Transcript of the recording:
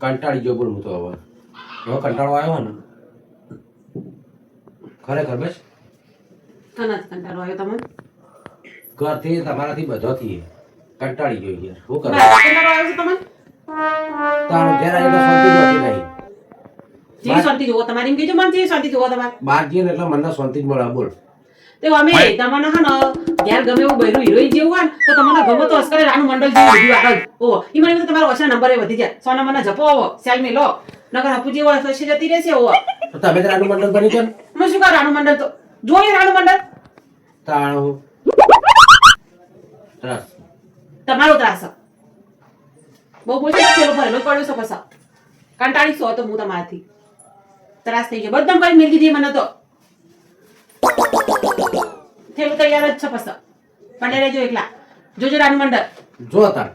કંટાળી ગયો બોલ હું તો હવે. હવે કંટાળો આવ્યો ને? ખરેખર બસ? તને કંટાળો આવ્યો તમને ઘરથી તમારાથી બધોથી. કંટાળી ગયો યાર. શું કરું? કંટાળો આવ્યો તમને તાણ ઘેર આવીને શાંતિ જ હોતી નહીં જેવી શાંતિ તમારી એમ કહેજો મને જેવી શાંતિ જુઓ તમારે. બહાર જઈએ ને એટલે મને શાંતિ જ મળે. બોલ. તે અમે તમને હે ને ઘેર ગમે એવું બૈરું હિરોઈન જેવું હોય ને તો તમને ગમે તો અસ્કરે રાનું મંડળ જેવું બધું આગળ ઓ ઈ મને તમારો ઓછા નંબરે વધી જાય સોના મને જપો સેલ મે લો. નકર હપુજી હોય તો જતી રહેશે ઓ તો તમે રાનું મંડળ બની છે ને શું કર રાનું મંડળ તો? જોઈએ રાનું મંડળ. તાણ. ત્રાસ. તમારો ત્રાસ. બહુ બોલશે તો પેલો ભરેલો પડ્યો છે પસા કંટાળી સો તો હું તમારાથી. ત્રાસ થઈ ગયો. બધા કરી મેલી દીધી મને તો. ठेवतं छपस पंडेराजू जो जोजू रानमंडळ जो आता